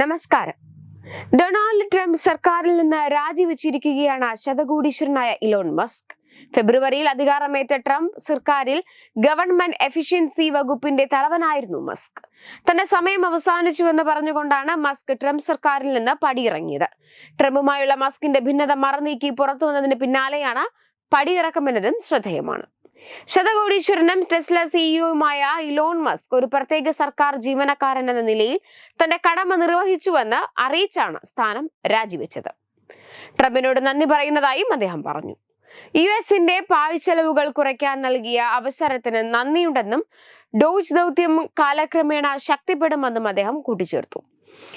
നമസ്കാരം. Donald Trump സർക്കാരിൽ നിന്ന് രാജിവെച്ചിരിക്കുകയാണ് ശതകോടീശ്വരനായ ഇലോൺ മസ്ക്. ഫെബ്രുവരിയിൽ അധികാരമേറ്റ ട്രംപ് സർക്കാരിൽ ഗവൺമെന്റ് എഫിഷ്യൻസി വകുപ്പിന്റെ തലവനായിരുന്നു മസ്ക്. തന്റെ സമയം അവസാനിച്ചുവെന്ന് പറഞ്ഞുകൊണ്ടാണ് മസ്ക് ട്രംപ് സർക്കാരിൽ നിന്ന് പടിയിറങ്ങിയത്. ട്രംപുമായുള്ള മസ്കിന്റെ ഭിന്നത മറന്നീക്കി പുറത്തു വന്നതിന് പിന്നാലെയാണ് പടിയിറക്കമെന്നതും ശ്രദ്ധേയമാണ്. ശതകോടീശ്വരനും ടെസ്ല സിഇഒയുമായ ഇലോൺ മസ്ക് ഒരു പ്രത്യേക സർക്കാർ ജീവനക്കാരൻ എന്ന നിലയിൽ തന്റെ കടമ നിർവഹിച്ചുവെന്ന് അറിയിച്ചാണ് സ്ഥാനം രാജിവെച്ചത്. ട്രംപിനോട് നന്ദി പറയുന്നതായും അദ്ദേഹം പറഞ്ഞു. യു എസിന്റെ പാഴ്ചെലവുകൾ കുറയ്ക്കാൻ നൽകിയ അവസരത്തിന് നന്ദിയുണ്ടെന്നും ഡോജ് ദൗത്യം കാലക്രമേണ ശക്തിപ്പെടുമെന്നും അദ്ദേഹം കൂട്ടിച്ചേർത്തു.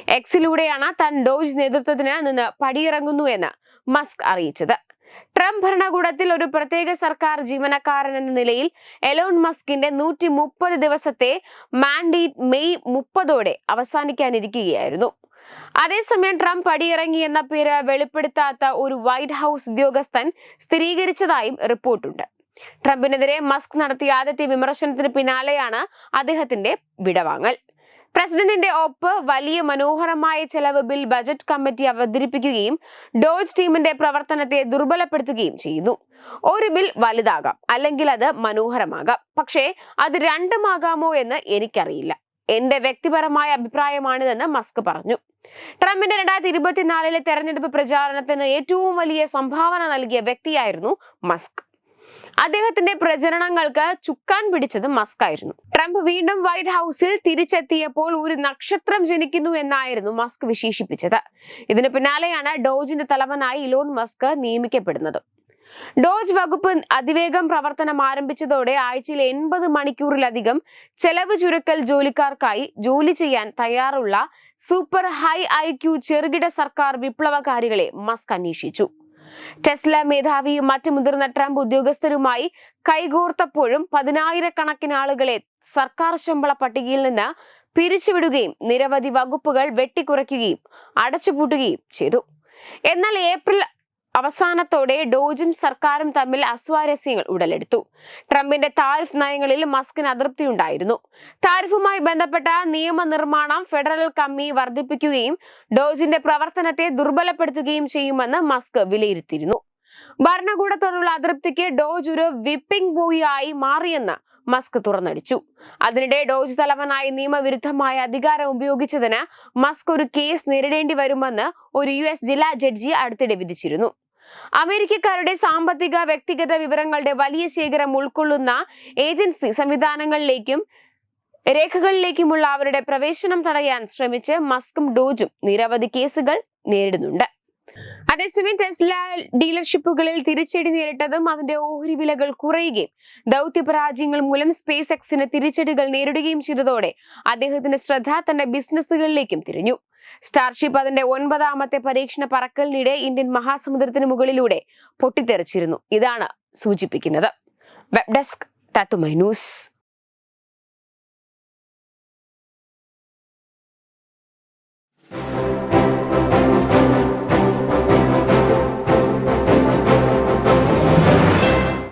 എക്സിലൂടെയാണ് താൻ ഡോജ് നേതൃത്വത്തിന് നിന്ന് പടിയിറങ്ങുന്നു എന്ന് മസ്ക് അറിയിച്ചത്. ട്രംപ് ഭരണകൂടത്തിൽ ഒരു പ്രത്യേക സർക്കാർ ജീവനക്കാരൻ എന്ന നിലയിൽ എലോൺ മസ്കിന്റെ നൂറ്റി മുപ്പത് ദിവസത്തെ മാൻഡേറ്റ് മെയ് മുപ്പതോടെ അവസാനിക്കാനിരിക്കുകയായിരുന്നു. അതേസമയം ട്രംപ് അടിയിറങ്ങി എന്ന പേര് വെളിപ്പെടുത്താത്ത ഒരു വൈറ്റ് ഹൗസ് ഉദ്യോഗസ്ഥൻ സ്ഥിരീകരിച്ചതായും റിപ്പോർട്ടുണ്ട്. ട്രംപിനെതിരെ മസ്ക് നടത്തിയ ആദ്യത്തെ വിമർശനത്തിന് പിന്നാലെയാണ് അദ്ദേഹത്തിന്റെ വിടവാങ്ങൽ. പ്രസിഡന്റിന്റെ ഒപ്പ് വലിയ മനോഹരമായ ചെലവ് ബിൽ ബജറ്റ് കമ്മിറ്റി അവതരിപ്പിക്കുകയും ഡോജ് ടീമിന്റെ പ്രവർത്തനത്തെ ദുർബലപ്പെടുത്തുകയും ചെയ്യുന്നു ഒരു ബിൽ വലുതാകാം അല്ലെങ്കിൽ അത് മനോഹരമാകാം. പക്ഷേ അത് രണ്ടുമാകാമോ എന്ന് എനിക്കറിയില്ല. എന്റെ വ്യക്തിപരമായ അഭിപ്രായമാണിതെന്ന് മസ്ക് പറഞ്ഞു. ട്രംപിന്റെ രണ്ടായിരത്തി ഇരുപത്തിനാലിലെ തെരഞ്ഞെടുപ്പ് പ്രചാരണത്തിന് ഏറ്റവും വലിയ സംഭാവന നൽകിയ വ്യക്തിയായിരുന്നു മസ്ക്. അദ്ദേഹത്തിന്റെ പ്രചരണങ്ങൾക്ക് ചുക്കാൻ പിടിച്ചത് മസ്ക് ആയിരുന്നു. ട്രംപ് വീണ്ടും വൈറ്റ് ഹൗസിൽ തിരിച്ചെത്തിയപ്പോൾ ഒരു നക്ഷത്രം ജനിക്കുന്നു എന്നായിരുന്നു മസ്ക് വിശേഷിപ്പിച്ചത്. ഇതിന് പിന്നാലെയാണ് ഡോജിന്റെ തലവനായി ഇലോൺ മസ്ക് നിയമിക്കപ്പെടുന്നത്. ഡോജ് വകുപ്പ് അതിവേഗം പ്രവർത്തനം ആരംഭിച്ചതോടെ ആഴ്ചയിൽ എൺപത് മണിക്കൂറിലധികം ചെലവ് ചുരുക്കൽ ജോലിക്കാർക്കായി ജോലി ചെയ്യാൻ തയ്യാറുള്ള സൂപ്പർ ഹൈ ഐ ക്യു ചെറുകിട സർക്കാർ വിപ്ലവകാരികളെ മസ്ക് അന്വേഷിച്ചു. ടെസ്ല മേധാവിയും മറ്റ് മുതിർന്ന ട്രംപ് ഉദ്യോഗസ്ഥരുമായി കൈകോർത്തപ്പോഴും പതിനായിരക്കണക്കിന് ആളുകളെ സർക്കാർ ശമ്പള പട്ടികയിൽ നിന്ന് പിരിച്ചുവിടുകയും നിരവധി വകുപ്പുകൾ വെട്ടിക്കുറയ്ക്കുകയും അടച്ചുപൂട്ടുകയും ചെയ്തു. എന്നാൽ ഏപ്രിൽ അവസാനത്തോടെ ഡോജും സർക്കാരും തമ്മിൽ അസ്വാരസ്യങ്ങൾ ഉടലെടുത്തു. ട്രംപിന്റെ താരിഫ് നയങ്ങളിൽ മസ്കിന് അതൃപ്തിയുണ്ടായിരുന്നു താരിഫുമായി ബന്ധപ്പെട്ട നിയമനിർമ്മാണം ഫെഡറൽ കമ്മി വർദ്ധിപ്പിക്കുകയും ഡോജിന്റെ പ്രവർത്തനത്തെ ദുർബലപ്പെടുത്തുകയും ചെയ്യുമെന്ന് മസ്ക് വിലയിരുത്തിയിരുന്നു. ഭരണകൂടത്തോടുള്ള അതൃപ്തിക്ക് ഡോജ് ഒരു വിപ്പിംഗ് ബോയ് ആയി മാറിയെന്ന് മസ്ക് തുറന്നടിച്ചു. അതിനിടെ ഡോജ് തലവനായി നിയമവിരുദ്ധമായ അധികാരം ഉപയോഗിച്ചതിന് മസ്ക് ഒരു കേസ് നേരിടേണ്ടി വരുമെന്ന് ഒരു യു ജില്ലാ ജഡ്ജി അടുത്തിടെ വിധിച്ചിരുന്നു. അമേരിക്കക്കാരുടെ സാമ്പത്തിക വ്യക്തിഗത വിവരങ്ങളുടെ വലിയ ശേഖരം ഉൾക്കൊള്ളുന്ന ഏജൻസി സംവിധാനങ്ങളിലേക്കും രേഖകളിലേക്കുമുള്ള അവരുടെ പ്രവേശനം തടയാൻ ശ്രമിച്ച് മസ്കും ഡോജും നിരവധി കേസുകൾ നേരിടുന്നുണ്ട്. അതേസമയം ടെസ്ല ഡീലർഷിപ്പുകളിൽ തിരിച്ചടി നേരിട്ടതും അതിന്റെ ഓഹരി വിലകൾ കുറയുകയും ദൗത്യ പരാജയങ്ങൾ മൂലം സ്പേസ് എക്സിന് തിരിച്ചടികൾ നേരിടുകയും ചെയ്തതോടെ അദ്ദേഹത്തിന്റെ ശ്രദ്ധ തന്റെ ബിസിനസ്സുകളിലേക്കും തിരിഞ്ഞു. സ്റ്റാർഷിപ്പ് അതിന്റെ ഒൻപതാമത്തെ പരീക്ഷണ പറക്കലിനിടെ ഇന്ത്യൻ മഹാസമുദ്രത്തിന് മുകളിലൂടെ പൊട്ടിത്തെറിച്ചിരുന്നു. ഇതാണ് സൂചിപ്പിക്കുന്നത്. വെബ് ഡെസ്ക് തത്തുമൈ ന്യൂസ്